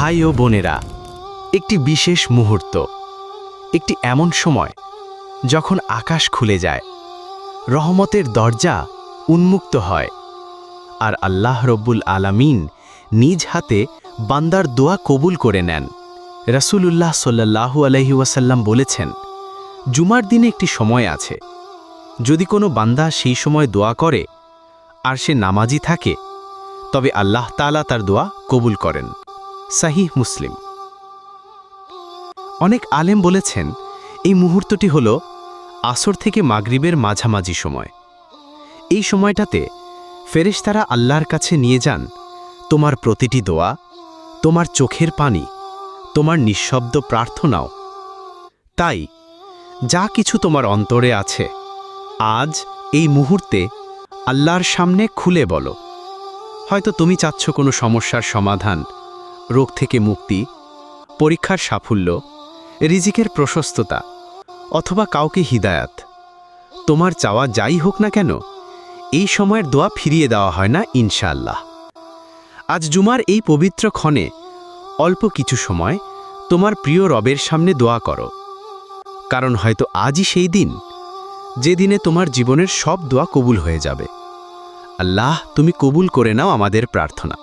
ভাই ও বোনেরা, একটি বিশেষ মুহূর্ত, একটি এমন সময়, যখন আকাশ খুলে যায়, রহমতের দরজা উন্মুক্ত হয়, আর আল্লাহ রব্বুল আলামিন নিজ হাতে বান্দার দোয়া কবুল করে নেন। রাসূলুল্লাহ সাল্লাল্লাহু আলহি ওয়াসাল্লাম বলেছেন, জুমার দিনে একটি সময় আছে, যদি কোনো বান্দা সেই সময় দোয়া করে, আর সে নামাজি থাকে, তবে আল্লাহ তাআলা তার দোয়া কবুল করেন। সাহিহ মুসলিম। অনেক আলেম বলেছেন, এই মুহূর্তটি হল আসর থেকে মাগরিবের মাঝামাঝি সময়। এই সময়টাতে ফেরেশতারা আল্লাহর কাছে নিয়ে যান, তোমার প্রতিটি দোয়া, তোমার চোখের পানি, তোমার নিঃশব্দ প্রার্থনাও। তাই, যা কিছু তোমার অন্তরে আছে, আজ এই মুহূর্তে আল্লাহর সামনে খুলে বলো। হয়তো তুমি চাচ্ছ কোনো সমস্যার সমাধান রোগ থেকে মুক্তি, পরীক্ষার সাফল্য, রিজিকের প্রশস্ততা, অথবা কাউকে হিদায়াত। তোমার চাওয়া যাই হোক না কেন, এই সময়ের দোয়া ফিরিয়ে দেওয়া হয় না, ইনশাআল্লাহ। আজ জুমার এই পবিত্র ক্ষণে অল্প কিছু সময় তোমার প্রিয় রবের সামনে দোয়া করো। কারণ হয়তো আজই সেই দিন যেদিনে তোমার জীবনের সব দোয়া কবুল হয়ে যাবে। আল্লাহ, তুমি কবুল করে নাও আমাদের প্রার্থনা।